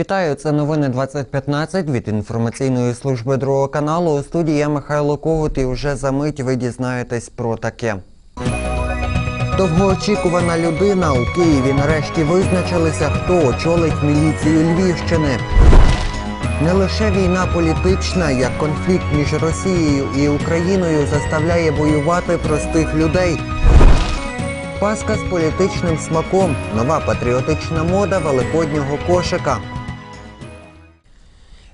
Вітаю, це новини 2015 від інформаційної служби другого каналу. У студії Михайло Когут і вже за мить ви дізнаєтесь про таке. Довгоочікувана людина у Києві нарешті визначилися, хто очолить міліцію Львівщини. Не лише війна політична, як конфлікт між Росією і Україною заставляє воювати простих людей. Паска з політичним смаком, нова патріотична мода великоднього кошика.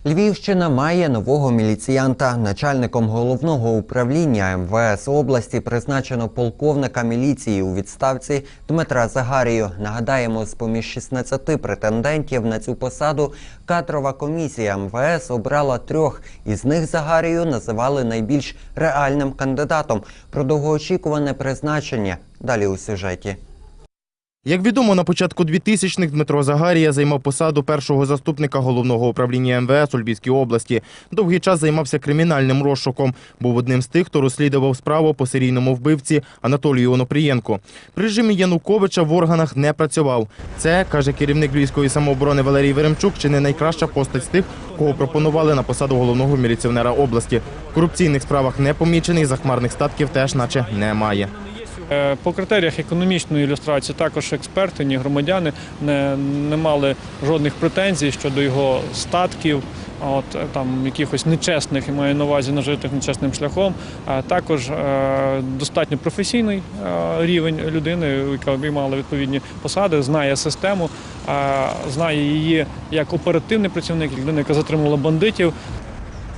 Львівщина має нового міліціянта. Начальником головного управління МВС області призначено полковника міліції у відставці Дмитра Загарію. Нагадаємо, з поміж 16 претендентів на цю посаду кадрова комісія МВС обрала трьох. Із них Загарію називали найбільш реальним кандидатом. Про довгоочікуване призначення далі у сюжеті. Як відомо, на початку 2000-х Дмитро Загарія займав посаду першого заступника головного управління МВС у Львівській області. Довгий час займався кримінальним розшуком. Був одним з тих, хто розслідував справу по серійному вбивці Анатолію Онопрієнку. При режимі Януковича в органах не працював. Це, каже керівник Львівської самооборони Валерій Веремчук, чи не найкраща постать з тих, кого пропонували на посаду головного міліціонера області. В корупційних справах не помічений, захмарних статків теж наче немає. Е, По критеріях економічної ілюстрації також експерти, ні громадяни не, не мали жодних претензій щодо його статків, от е, там якихось нечесних, я маю на увазі нажитих нечесним шляхом. А також е, достатньо професійний рівень людини, яка обіймала відповідні посади, знає систему, знає її як оперативний працівник, людина, яка затримала бандитів.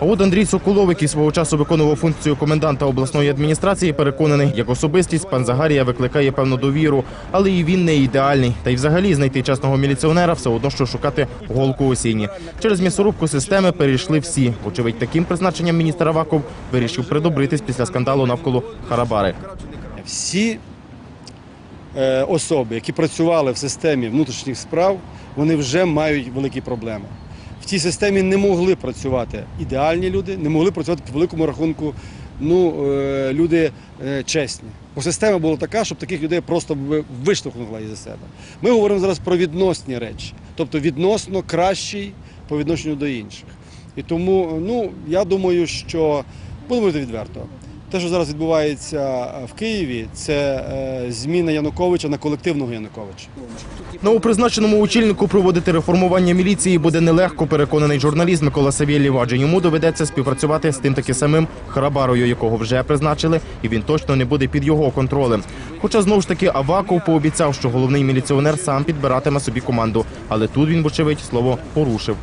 А от Андрій Соколов, який свого часу виконував функцію коменданта обласної адміністрації, переконаний, як особистість пан Загарія викликає певну довіру, але і він не ідеальний. Та й взагалі знайти чесного міліціонера все одно, що шукати голку у сіні. Через м'ясорубку системи перейшли всі. Вочевидь, таким призначенням міністр Аваков вирішив придобритись після скандалу навколо Харабари. всі е, особи, які працювали в системі внутрішніх справ, вони вже мають великі проблеми. Цій системі не могли працювати ідеальні люди, не могли працювати по великому рахунку ну, е, люди е, чесні. Бо система була така, щоб таких людей просто ви- виштовхнула із себе. Ми говоримо зараз про відносні речі, тобто відносно кращий по відношенню до інших. І тому, ну, я думаю, що будемо говорити відверто. Те, що зараз відбувається в Києві, це е, зміна Януковича на колективного Януковича. Новопризначеному очільнику проводити реформування міліції буде нелегко, переконаний журналіст Микола Савєлєв, адже йому доведеться співпрацювати з тим таки самим храбарою, якого вже призначили, і він точно не буде під його контролем. Хоча знову ж таки Аваков пообіцяв, що головний міліціонер сам підбиратиме собі команду, але тут він, вочевидь, слово порушив.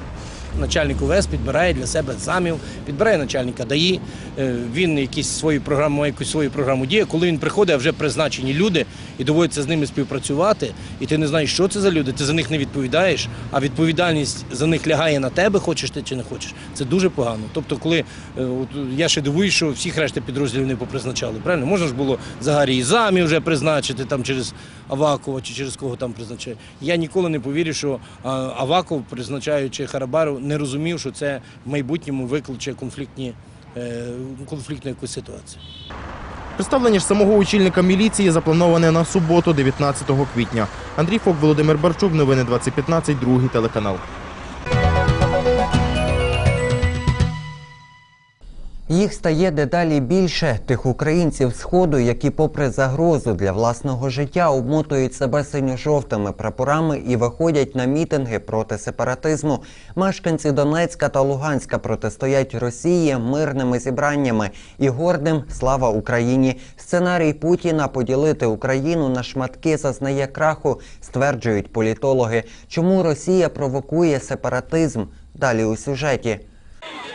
Начальник УВС підбирає для себе замів, підбирає начальника ДАІ. е, Він якісь свої програми, має якусь свою програму діє. Коли він приходить, а вже призначені люди, і доводиться з ними співпрацювати, і ти не знаєш, що це за люди, ти за них не відповідаєш, а відповідальність за них лягає на тебе, хочеш ти чи не хочеш. Це дуже погано. Тобто, коли е, от, я ще дивуюсь, що всіх решти підрозділів не попризначали. Правильно, можна ж було Загарі і замі вже призначити там через Авакова чи через кого там призначає. Я ніколи не повірю, що Аваков, призначаючи Харабару, не розумів, що це в майбутньому викличе конфліктні, е, конфліктну якусь ситуацію. Представлення ж самого очільника міліції заплановане на суботу, 19 квітня. Андрій Фок, Володимир Барчук, новини 2015, другий телеканал. Їх стає дедалі більше тих українців сходу, які, попри загрозу для власного життя, обмотують себе синьо-жовтими прапорами і виходять на мітинги проти сепаратизму. Мешканці Донецька та Луганська протистоять Росії мирними зібраннями і гордим слава Україні. Сценарій Путіна поділити Україну на шматки зазнає краху, стверджують політологи. Чому Росія провокує сепаратизм? Далі у сюжеті.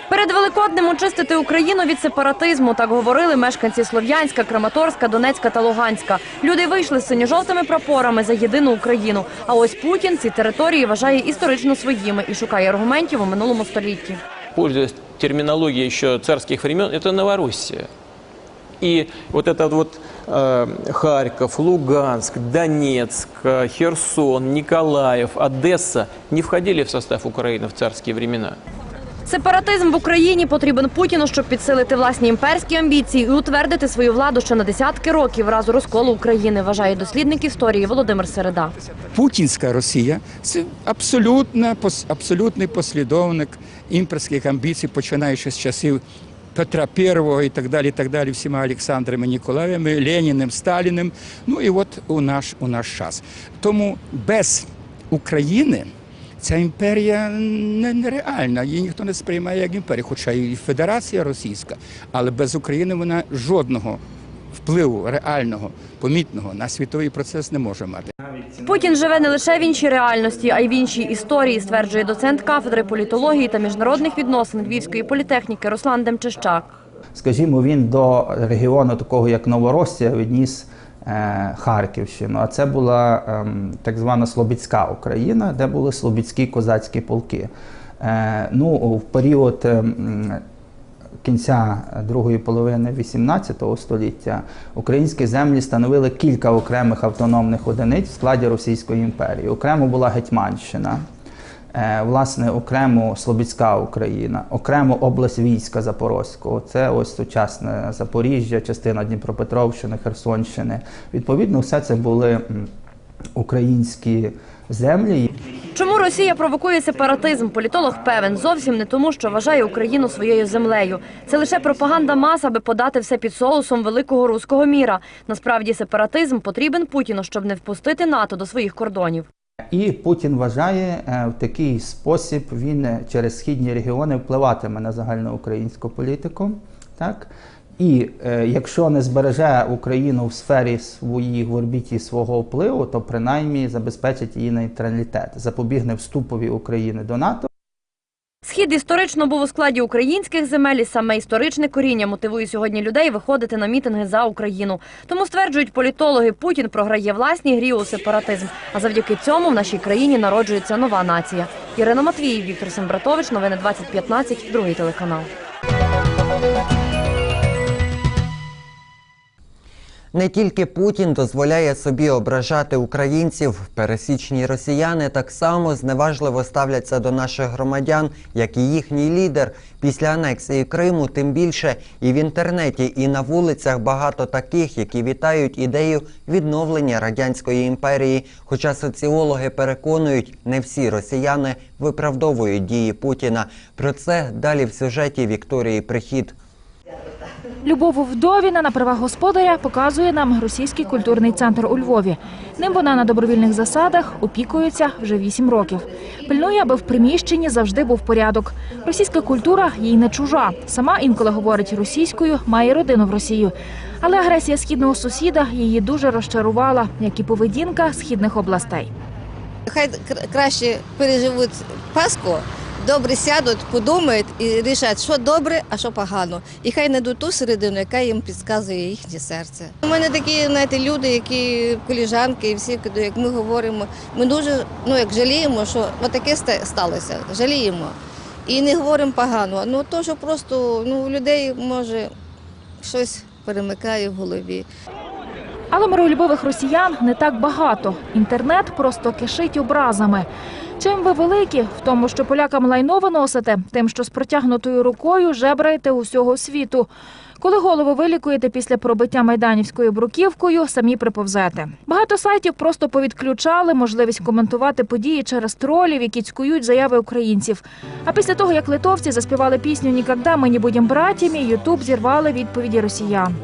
Перед Великоднем очистити Україну від сепаратизму, так говорили мешканці Слов'янська, Краматорська, Донецька та Луганська. Люди вийшли з синьо-жовтими прапорами за єдину Україну. А ось Путін ці території вважає історично своїми і шукає аргументів у минулому столітті. пользуясь терминологией еще царских времен, это Новороссия. И вот этот вот э, Харьков, Луганск, Донецк, э, Херсон, Николаев, Одесса не входили в состав Украины в царские времена. Сепаратизм в Україні потрібен Путіну, щоб підсилити власні імперські амбіції і утвердити свою владу ще на десятки років разу розколу України, вважає дослідник історії Володимир Середа. Путінська Росія це абсолютно, абсолютний послідовник імперських амбіцій, починаючи з часів Петра І і так далі, так далі, всіма Олександрами Ніколаєвими, Леніним, Сталіним. Ну і от у наш, у наш час. Тому без України ця імперія нереальна. Її ніхто не сприймає як імперію, хоча і Федерація Російська, але без України вона жодного впливу реального, помітного на світовий процес не може мати. Путін живе не лише в іншій реальності, а й в іншій історії, стверджує доцент кафедри політології та міжнародних відносин Львівської політехніки Руслан Демчищак. Скажімо, він до регіону такого як Новоросія відніс Харківщину. А це була ем, так звана Слобідська Україна, де були слобідські козацькі полки. Е, ну, в період ем, кінця другої половини XVIII століття українські землі становили кілька окремих автономних одиниць в складі Російської імперії. Окремо була Гетьманщина. Е, Власне, окремо Слобідська Україна, окремо область війська Запорозького. Це ось сучасне Запоріжжя, частина Дніпропетровщини, Херсонщини. Відповідно, все це були українські землі. Чому Росія провокує сепаратизм? Політолог певен зовсім не тому, що вважає Україну своєю землею. Це лише пропаганда мас, аби подати все під соусом великого руського міра. Насправді сепаратизм потрібен Путіну, щоб не впустити НАТО до своїх кордонів. І Путін вважає е, в такий спосіб він е, через східні регіони впливатиме на загальноукраїнську політику. Так? І е, якщо не збереже Україну в сфері своїх в орбіті свого впливу, то принаймні забезпечить її нейтралітет, запобігне вступові України до НАТО. Схід історично був у складі українських земель, і саме історичне коріння мотивує сьогодні людей виходити на мітинги за Україну. Тому стверджують політологи, Путін програє власні грі у сепаратизм. А завдяки цьому в нашій країні народжується нова нація. Ірина Матвіїв, Віктор Сембратович, новини 2015, другий телеканал. Не тільки Путін дозволяє собі ображати українців, пересічні росіяни так само зневажливо ставляться до наших громадян, як і їхній лідер. Після анексії Криму, тим більше і в інтернеті, і на вулицях багато таких, які вітають ідею відновлення радянської імперії. Хоча соціологи переконують, не всі росіяни виправдовують дії Путіна. Про це далі в сюжеті Вікторії Прихід. Любов Вдовіна на правах господаря показує нам російський культурний центр у Львові. Ним вона на добровільних засадах опікується вже вісім років. Пильнує, аби в приміщенні завжди був порядок. Російська культура їй не чужа. Сама інколи говорить російською, має родину в Росію. Але агресія східного сусіда її дуже розчарувала, як і поведінка східних областей. Хай краще переживуть Пасху, добре сядуть, подумають і рішать, що добре, а що погано. І хай знайдуть ту середину, яка їм підказує їхнє серце. У мене такі, знаєте, люди, які коліжанки, і всі, як ми говоримо, ми дуже ну, як жаліємо, що таке сталося. Жаліємо. І не говоримо погано. Ну то, що просто ну, у людей може щось перемикає в голові. Але миролюбивих росіян не так багато. Інтернет просто кишить образами. Чим ви великі в тому, що полякам лайно виносите, тим, що з протягнутою рукою жебраєте усього світу. Коли голову вилікуєте після пробиття майданівською бруківкою, самі приповзете. Багато сайтів просто повідключали можливість коментувати події через тролів, які цькують заяви українців. А після того, як литовці заспівали пісню «Нікогда ми не будемо братями», Ютуб зірвали відповіді росіян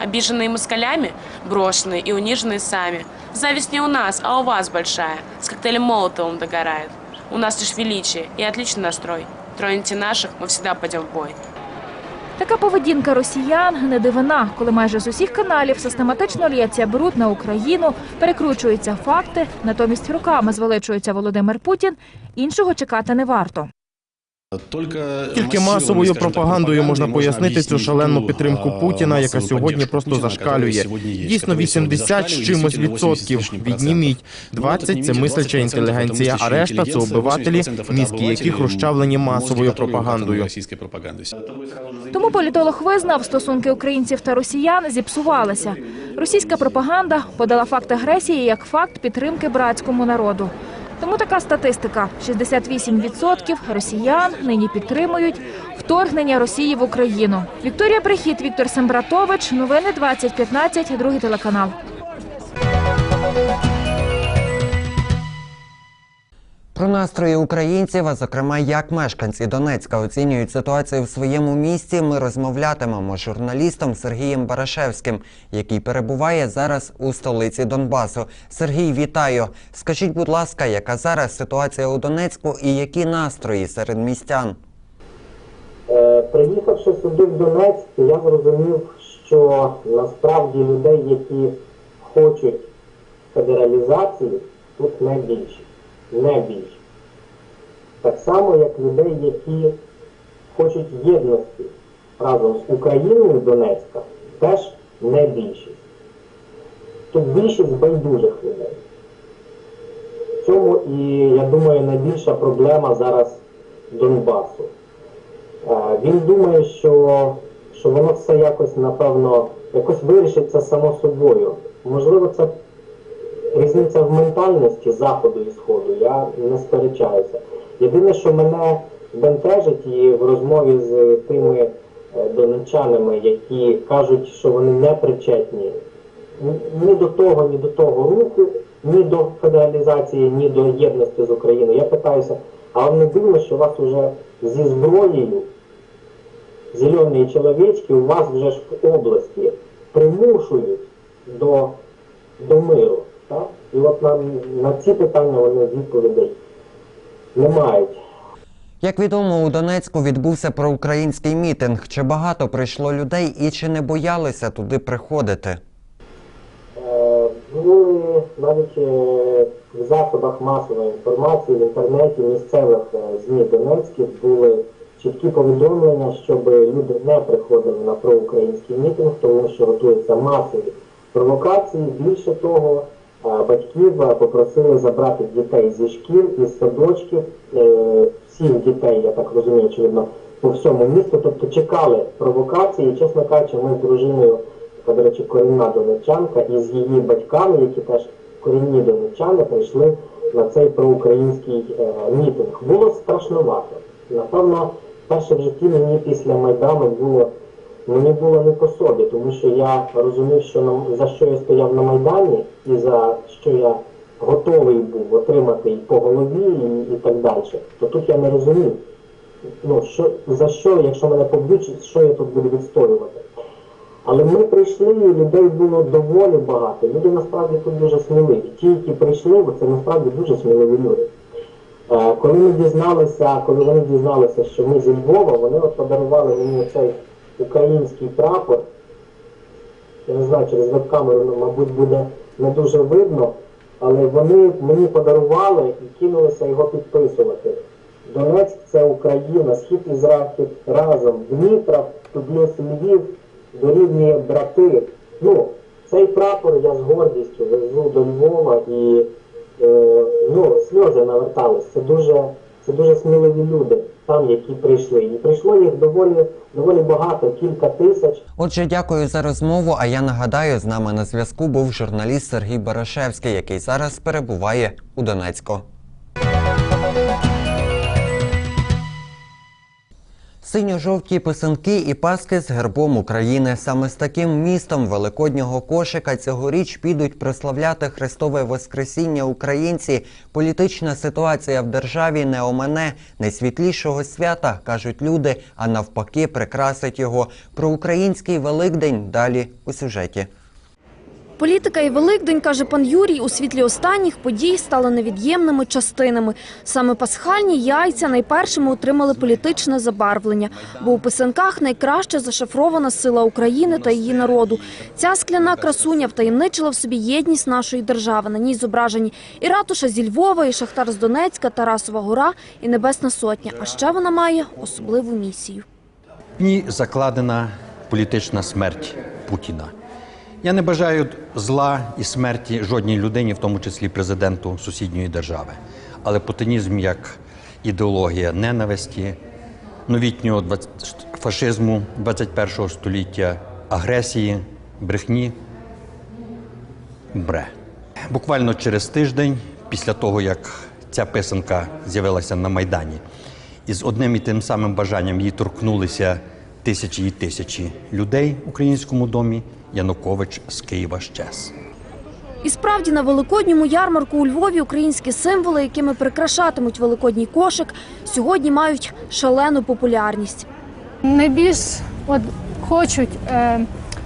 обиженные москалями, брошенные и униженные сами. Зависть не у нас, а у вас большая, с коктейлем Молотовым догорает. У нас лишь величие и отличный настрой. Троните наших, мы всегда пойдем в бой. Така поведінка росіян не дивина, коли майже з усіх каналів систематично лється бруд на Україну, перекручуються факти, натомість руками звеличується Володимир Путін. Іншого чекати не варто. Тільки масовою пропагандою можна пояснити цю шалену підтримку Путіна, яка сьогодні просто зашкалює. Дійсно, 80 з чимось відсотків. Відніміть 20 – це мисляча інтелігенція, а решта це обивателі, мізки яких розчавлені масовою пропагандою. Тому політолог визнав, стосунки українців та росіян зіпсувалися. Російська пропаганда подала факт агресії як факт підтримки братському народу. Тому така статистика: 68% росіян нині підтримують вторгнення Росії в Україну. Вікторія Прихід, Віктор Сембратович. Новини 2015, другий телеканал. Про настрої українців, а зокрема, як мешканці Донецька оцінюють ситуацію в своєму місті, ми розмовлятимемо з журналістом Сергієм Барашевським, який перебуває зараз у столиці Донбасу. Сергій, вітаю! Скажіть, будь ласка, яка зараз ситуація у Донецьку і які настрої серед містян? Е, Приїхавши сюди в Донецьк, я зрозумів, що насправді людей, які хочуть федералізації, тут не більше. Не більше. Так само, як людей, які хочуть єдності разом з Україною Донецька, теж не більшість. Тут більшість байдужих людей. В цьому і, я думаю, найбільша проблема зараз Донбасу. Е, Він думає, що, що воно все якось, напевно, якось вирішиться само собою. Можливо, це різниця в ментальності Заходу і Сходу, я не сперечаюся. Єдине, що мене бентежить і в розмові з тими е, донечанами, які кажуть, що вони не причетні ні- до того, ні до того руху, ні до федералізації, ні до єдності з Україною. Я питаюся, а вам не дивно, що вас уже зі зброєю, зелені чоловічки, у вас вже ж в області примушують до, до миру. Так? І от на, на ці питання вони відповідей не мають. Як відомо, у Донецьку відбувся проукраїнський мітинг. Чи багато прийшло людей і чи не боялися туди приходити? Е, Були навіть е, в засобах масової інформації в інтернеті місцевих е, ЗМІ Донецьких були чіткі повідомлення, щоб люди не приходили на проукраїнський мітинг, тому що готуються масові провокації. Більше того, батьків е, попросили забрати дітей зі шкіл із садочків, е, всіх дітей, я так розумію, очевидно, по всьому місту. Тобто чекали провокації. Чесно кажучи, ми з дружиною яка, до речі, корінна донечанка, і з її батьками, які теж корінні донечани, прийшли на цей проукраїнський е, мітинг. Було страшнувато. Напевно, перше в житті мені після Майдану було мені було не по собі, тому що я розумів, що за що я стояв на Майдані і за що я готовий був отримати і по голові, і, і так далі. То тут я не розумів. Ну, що, за що, якщо мене поб'ють, що я тут буду відстоювати. Але ми прийшли, і людей було доволі багато. Люди насправді тут дуже сміливі. Ті, які прийшли, бо це насправді дуже сміливі люди. Е, Коли ми дізналися, коли вони дізналися, що ми зі Львова, вони от подарували мені цей український прапор. Я не знаю, через веб-камеру, ну, мабуть, буде не дуже видно, але вони мені подарували і кинулися його підписувати. Донецьк це Україна, схід і захід разом. Дніпро, плюс Львів дорівнює брати. Ну, цей прапор я з гордістю везу до Львова і е, ну, сльози навертались. Це дуже, це дуже сміливі люди, там, які прийшли. І прийшло їх доволі, доволі багато, кілька тисяч. Отже, дякую за розмову. А я нагадаю, з нами на зв'язку був журналіст Сергій Барашевський, який зараз перебуває у Донецьку. Синьо-жовті писанки і паски з гербом України. Саме з таким містом великоднього кошика цьогоріч підуть прославляти Христове Воскресіння українці. Політична ситуація в державі не омине найсвітлішого свята, кажуть люди, а навпаки, прикрасить його. Про український Великдень далі у сюжеті. Політика і Великдень, каже пан Юрій, у світлі останніх подій стали невід'ємними частинами. Саме пасхальні яйця найпершими отримали політичне забарвлення, бо у писанках найкраще зашифрована сила України та її народу. Ця скляна красуня втаємничила в собі єдність нашої держави. На ній зображені і ратуша зі Львова, і Шахтар з Донецька, Тарасова гора, і Небесна Сотня. А ще вона має особливу місію. В ній закладена політична смерть Путіна. Я не бажаю зла і смерті жодній людині, в тому числі президенту сусідньої держави. Але путінізм як ідеологія ненависті, новітнього двац- фашизму 21 століття, агресії, брехні бре. Буквально через тиждень, після того, як ця писанка з'явилася на Майдані. І з одним і тим самим бажанням її торкнулися тисячі і тисячі людей в українському домі. Янукович з Києва щез. І справді на великодньому ярмарку у Львові українські символи, якими прикрашатимуть великодній кошик, сьогодні мають шалену популярність. Найбільш от, хочуть, е,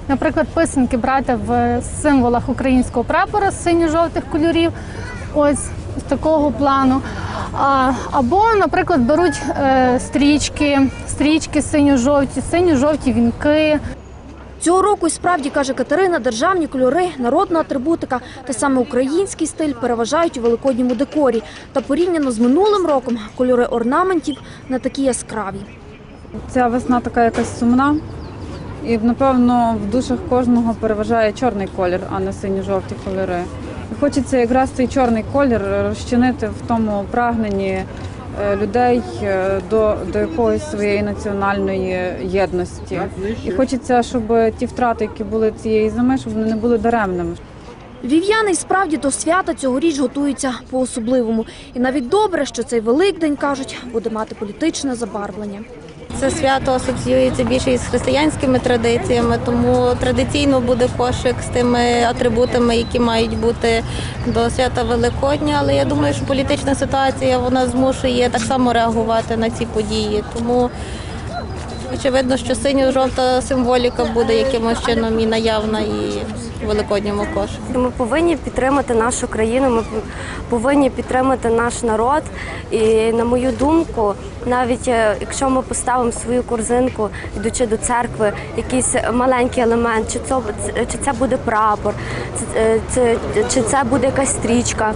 наприклад, писанки брати в символах українського прапора з синьо-жовтих кольорів, ось такого плану. А, або, наприклад, беруть е, стрічки, стрічки синьо-жовті, синьо-жовті вінки. Цього року, і справді, каже Катерина, державні кольори, народна атрибутика та саме український стиль переважають у великодньому декорі. Та порівняно з минулим роком кольори орнаментів не такі яскраві. Ця весна така якась сумна. І напевно в душах кожного переважає чорний колір, а не синьо-жовті кольори. Хочеться якраз цей чорний колір розчинити в тому прагненні е, людей е, до, до якоїсь своєї національної єдності. І хочеться, щоб ті втрати, які були цієї зими, щоб вони не були даремними. Львів'яни й справді до свята цьогоріч готуються по-особливому. І навіть добре, що цей Великдень, кажуть, буде мати політичне забарвлення. Це свято асоціюється більше із християнськими традиціями, тому традиційно буде кошик з тими атрибутами, які мають бути до свята Великодня. Але я думаю, що політична ситуація вона змушує так само реагувати на ці події. Тому очевидно, що синьо-жовта символіка буде якимось чином і наявна і великодньому кошику. Ми повинні підтримати нашу країну, ми повинні підтримати наш народ. І на мою думку, навіть е, якщо ми поставимо свою корзинку, йдучи до церкви, якийсь маленький елемент, чи це, чи це буде прапор, чи, е, чи це буде якась стрічка,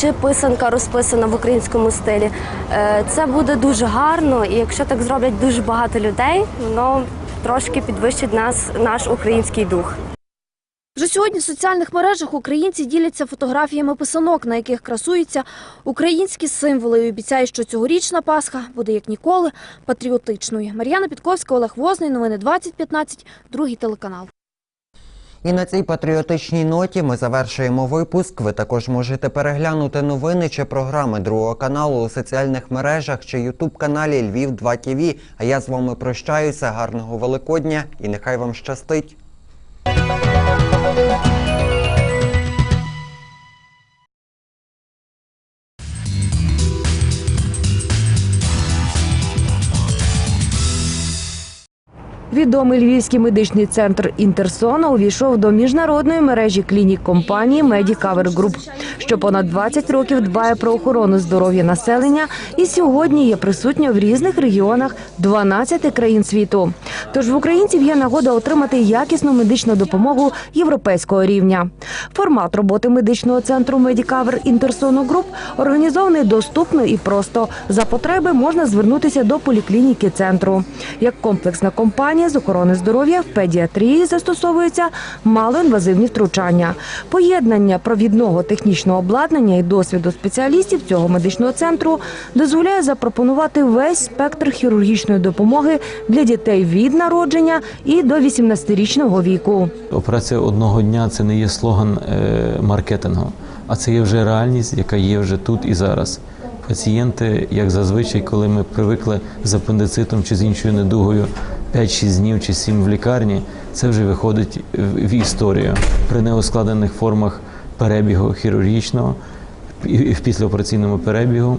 чи писанка розписана в українському стилі, е, це буде дуже гарно. І якщо так зроблять дуже багато людей, воно трошки підвищить нас, наш український дух. Вже сьогодні в соціальних мережах українці діляться фотографіями писанок, на яких красуються українські символи. І обіцяють, що цьогорічна Пасха буде як ніколи патріотичною. Мар'яна Підковська, Олег Возний. Новини 2015. Другий телеканал. І на цій патріотичній ноті ми завершуємо випуск. Ви також можете переглянути новини чи програми другого каналу у соціальних мережах чи ютуб каналі Львів 2 ТВ. А я з вами прощаюся. Гарного Великодня і нехай вам щастить. Відомий львівський медичний центр Інтерсона увійшов до міжнародної мережі клінік компанії Medicover Group, що понад 20 років дбає про охорону здоров'я населення і сьогодні є присутня в різних регіонах 12 країн світу. Тож в українців є нагода отримати якісну медичну допомогу європейського рівня. Формат роботи медичного центру Medicover Інтерсону Груп організований доступно і просто. За потреби можна звернутися до поліклініки центру. Як комплексна компанія з охорони здоров'я в педіатрії застосовуються малоінвазивні втручання. Поєднання провідного технічного обладнання і досвіду спеціалістів цього медичного центру дозволяє запропонувати весь спектр хірургічної допомоги для дітей від народження і до 18-річного віку. Операція одного дня це не є слоган е, маркетингу, а це є вже реальність, яка є вже тут і зараз. Пацієнти, як зазвичай, коли ми привикли з апендицитом чи з іншою недугою 5-6 днів чи 7 в лікарні, це вже виходить в історію. При неускладнених формах перебігу хірургічного і в післяопераційному перебігу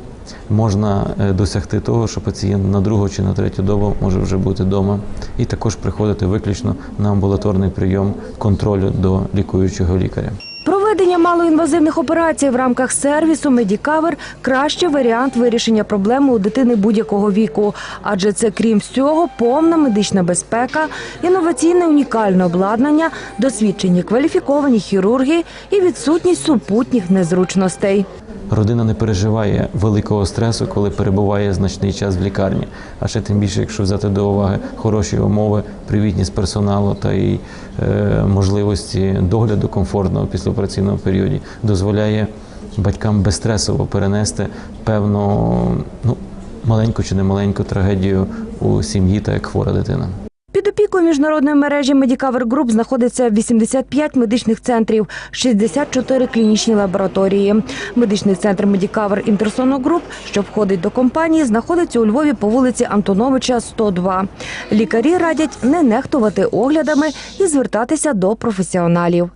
можна е, досягти того, що пацієнт на другу чи на третю добу може вже бути вдома, і також приходити виключно на амбулаторний прийом контролю до лікуючого лікаря. Проведення малоінвазивних операцій в рамках сервісу Медікавер кращий варіант вирішення проблеми у дитини будь-якого віку, адже це, крім всього, повна медична безпека, інноваційне унікальне обладнання, досвідчені кваліфіковані хірурги і відсутність супутніх незручностей. Родина не переживає великого стресу, коли перебуває значний час в лікарні. А ще тим більше, якщо взяти до уваги хороші умови, привітність персоналу та і е, можливості догляду комфортного в післяопераційному періоді, дозволяє батькам безстресово перенести певну ну, маленьку чи немаленьку трагедію у сім'ї та як хвора дитина. Під міжнародної мережі Medicover Group знаходиться 85 медичних центрів, 64 клінічні лабораторії. Медичний центр Medicover Intersono Group, що входить до компанії, знаходиться у Львові по вулиці Антоновича, 102. Лікарі радять не нехтувати оглядами і звертатися до професіоналів.